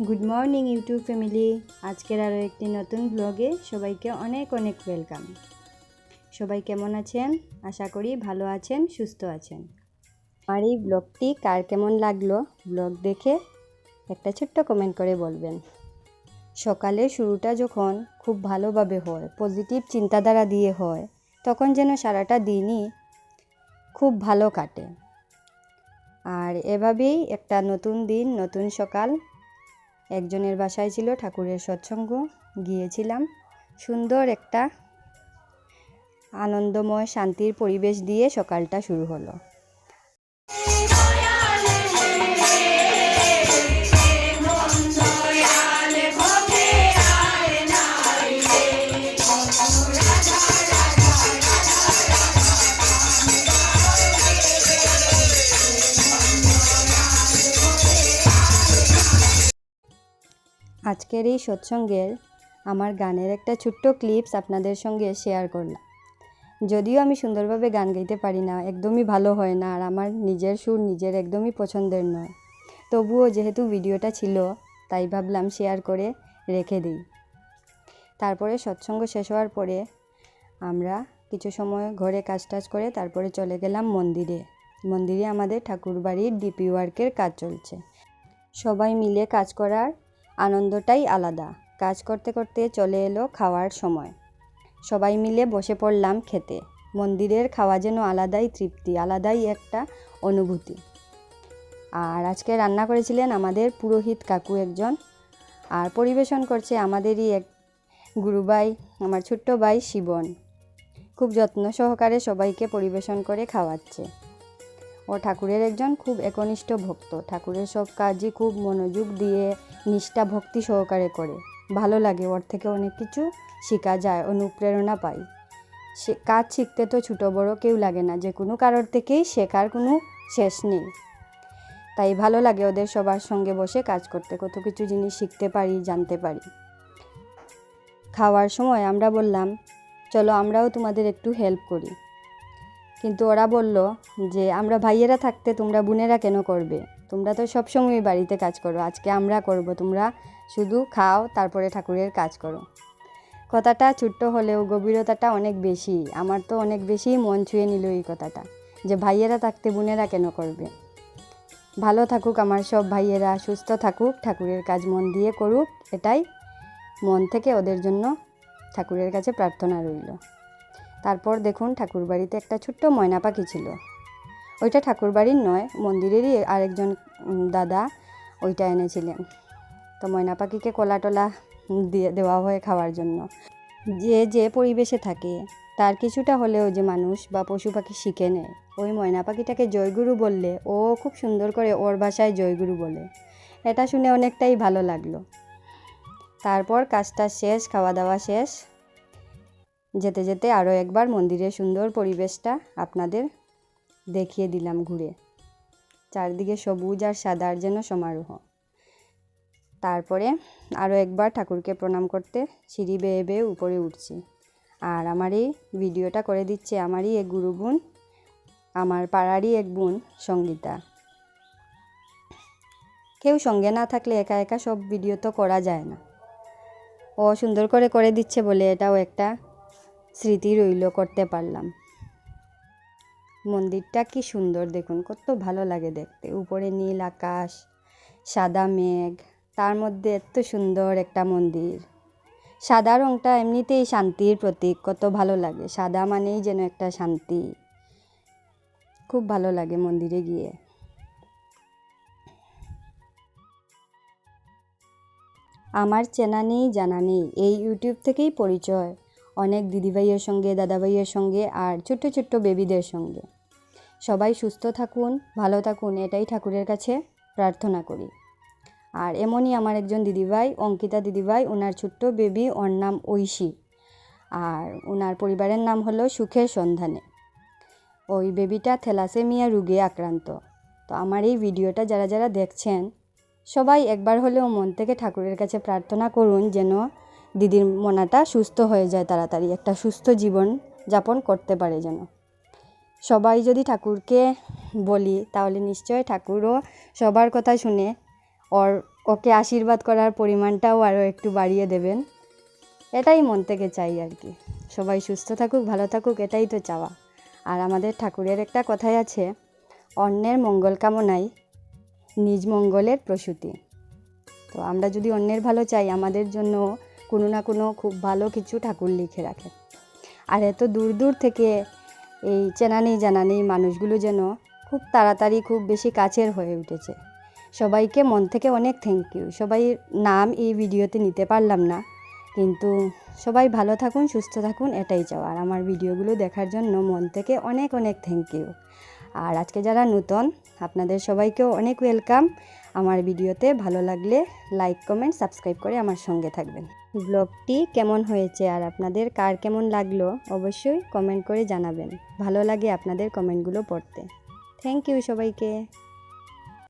Good morning YouTube family আজকের আরও একটি নতুন ব্লগে সবাইকে অনেক অনেক ওয়েলকাম সবাই কেমন আছেন? আশা করি ভালো আছেন, সুস্থ আছেন। আমার এই ব্লগটি কার কেমন লাগল? ব্লগ দেখে একটা ছোট্ট কমেন্ট করে বলবেন। সকালে শুরুটা যখন খুব ভালোভাবে হয় পজিটিভ চিন্তাধারা দিয়ে হয়, তখন যেন সারাটা দিনই খুব ভালো কাটে। আর এভাবেই একটা নতুন দিন, নতুন সকাল একজনের বাসায় ছিল ঠাকুরের সৎসঙ্গ। গিয়েছিলাম সুন্দর একটা আনন্দময় শান্তির পরিবেশ দিয়ে সকালটা শুরু হলো। আজকের এই সৎসঙ্গের আমার গানের একটা ছোট্ট ক্লিপস আপনাদের সঙ্গে শেয়ার করলাম। যদিও আমি সুন্দরভাবে গান গাইতে পারি না, একদমই ভালো হয় না, আর আমার নিজের সুর নিজের একদমই পছন্দের নয়। তবুও যেহেতু ভিডিওটা ছিল, তাই ভাবলাম শেয়ার করে রেখে দিই। তারপরে সৎসঙ্গ শেষ হওয়ার পরে আমরা কিছু সময় ঘরে কাজ টাজ করে তারপরে চলে গেলাম মন্দিরে। মন্দিরে আমাদের ঠাকুরবাড়ির ডিপি ওয়ার্কের কাজ চলছে। সবাই মিলে কাজ করার আনন্দটাই আলাদা। কাজ করতে করতে চলে এলো খাওয়ার সময়। সবাই মিলে বসে পড়লাম খেতে। মন্দিরের খাওয়া যেন আলাদাই তৃপ্তি, আলাদাই একটা অনুভূতি। আর আজকে রান্না করেছিলেন আমাদের পুরোহিত কাকু একজন। আর পরিবেশন করছে আমাদেরই এক গুরুভাই আমার ছোট্ট ভাই শিবন। খুব যত্ন সহকারে সবাইকে পরিবেশন করে খাওয়াচ্ছে। ও ঠাকুরের একজন খুব একনিষ্ঠ ভক্ত। ঠাকুরের সব কাজই খুব মনোযোগ দিয়ে, নিষ্ঠা, ভক্তি সহকারে করে। ভালো লাগে, ওর থেকে অনেক কিছু শেখা যায়, অনুপ্রেরণা পাই। সে কাজ শিখতে তো ছোটো, বড় কেউ লাগে না, যে কোনো কারোর থেকেই শেখার কোনো শেষ নেই। তাই ভালো লাগে ওদের সবার সঙ্গে বসে কাজ করতে, কত কিছু জিনিস শিখতে পারি, জানতে পারি। খাওয়ার সময় আমরা বললাম, চলো আমরাও তোমাদের একটু হেল্প করি। কিন্তু ওরা বলল যে, আমরা ভাইয়েরা থাকতে তোমরা বোনেরা কেন করবে? তোমরা তো সবসময় বাড়িতে কাজ করো, আজকে আমরা করব। তোমরা শুধু খাও, তারপরে ঠাকুরের কাজ করো। কথাটা ছোট্ট হলেও গভীরতাটা অনেক বেশি। আমার তো অনেক বেশি মন ছুঁয়ে নিল এই কথাটা, যে, ভাইয়েরা থাকতে বোনেরা কেন করবে? ভালো থাকুক আমার সব ভাইয়েরা, সুস্থ থাকুক, ঠাকুরের কাজ মন দিয়ে করুক। এটাই মন থেকে ওদের জন্য ঠাকুরের কাছে প্রার্থনা রইল। তারপর দেখুন ঠাকুরবাড়িতে একটা ছোট্ট ময়না পাখি ছিল। ওইটা ঠাকুরবাড়ির নয়, মন্দিরেরই আরেকজন দাদা ওইটা এনেছিলেন। তো ময়না পাখিকে কলা টলা দিয়ে দেওয়া হয় খাওয়ার জন্য। যে যে পরিবেশে থাকে, তার কিছুটা হলেও যে মানুষ বা পশু পাখি শিখে নেয়, ওই ময়না পাখিটাকে জয়গুরু বললে, ও খুব সুন্দর করে ওর ভাষায় জয়গুরু বলে। এটা শুনে অনেকটাই ভালো লাগল। তারপর কাজটা শেষ, খাওয়া দাওয়া শেষ যেতে যেতে আরও একবার মন্দিরের সুন্দর পরিবেশটা আপনাদের দেখিয়ে দিলাম ঘুরে। চারদিকে সবুজ আর সাদার যেন সমারোহ। তারপরে আরও একবার ঠাকুরকে প্রণাম করতে সিঁড়ি বেয়ে বেয়ে উপরে উঠছি। আর আমার এই ভিডিওটা করে দিচ্ছে আমারই এক গুরু বোন আমার পাড়ারই এক বোন সঙ্গীতা। কেউ সঙ্গে না থাকলে একা একা সব ভিডিও তো করা যায় না। ও সুন্দর করে করে দিচ্ছে বলে এটাও একটা স্মৃতি রইল করতে পারলাম। মন্দিরটা কি সুন্দর দেখুন, কত ভালো লাগে দেখতে। উপরে নীল আকাশ, সাদা মেঘ, তার মধ্যে এত সুন্দর একটা মন্দির। সাদা রঙটা এমনিতেই শান্তির প্রতীক, কত ভালো লাগে। সাদা মানেই যেন একটা শান্তি। খুব ভালো লাগে মন্দিরে গিয়ে। আমার চেনা নেই, জানা নেই, এই ইউটিউব থেকেই পরিচয়। অনেক দিদিভাইয়ের সঙ্গে, দাদাভাইয়ের সঙ্গে আর ছোট্ট ছোট্ট বেবিদের সঙ্গে। সবাই সুস্থ থাকুন, ভালো থাকুন, এটাই ঠাকুরের কাছে প্রার্থনা করি। আর এমনই আমার একজন দিদিভাই, অঙ্কিতা দিদিভাই, ওনার ছোট্ট বেবি, ওর নাম ঐশী। আর ওনার পরিবারের নাম হলো সুখের সন্ধানে। ওই বেবিটা থ্যালাসেমিয়া রোগে আক্রান্ত। তো আমার এই ভিডিওটা যারা যারা দেখছেন, সবাই একবার হলেও মন থেকে ঠাকুরের কাছে প্রার্থনা করুন যেন দিদির মনাটা সুস্থ হয়ে যায় তাড়াতাড়ি, একটা সুস্থ জীবন যাপন করতে পারে যেন। সবাই যদি ঠাকুরকে বলি, তাহলে নিশ্চয় ঠাকুরও সবার কথা শুনে ওর, ওকে আশীর্বাদ করার পরিমাণটাও আরও একটু বাড়িয়ে দেবেন। এটাই মন থেকে চাই আর কি। সবাই সুস্থ থাকুক, ভালো থাকুক, এটাই তো চাওয়া। আর আমাদের ঠাকুরের একটা কথাই আছে, অন্যের মঙ্গল কামনায় নিজ মঙ্গলের প্রসূতি। তো আমরা যদি অন্যের ভালো চাই, আমাদের জন্য কোনো না কোনো খুব ভালো কিছু ঠাকুর লিখে রাখে। আর এত দূর দূর থেকে এই চেনা নেই জানা নেই মানুষগুলো যেন খুব তাড়াতাড়ি খুব বেশি কাছের হয়ে উঠেছে। সবাইকে মন থেকে অনেক থ্যাংক ইউ সবাই নাম এই ভিডিওতে নিতে পারলাম না, কিন্তু সবাই ভালো থাকুন, সুস্থ থাকুন, এটাই চাওয়া। আর আমার ভিডিওগুলো দেখার জন্য মন থেকে অনেক অনেক থ্যাংক ইউ আর আজকে যারা নূতন, আপনাদের সবাইকেও অনেক ওয়েলকাম আমার ভিডিওতে ভালো লাগলে লাইক, কমেন্ট, সাবস্ক্রাইব করে আমার সঙ্গে থাকবেন। ব্লগটি কেমন হয়েছে আর আপনাদের কার কেমন লাগল অবশ্যই কমেন্ট করে জানাবেন। ভালো লাগে আপনাদের কমেন্টগুলো পড়তে। থ্যাংক ইউ সবাইকে।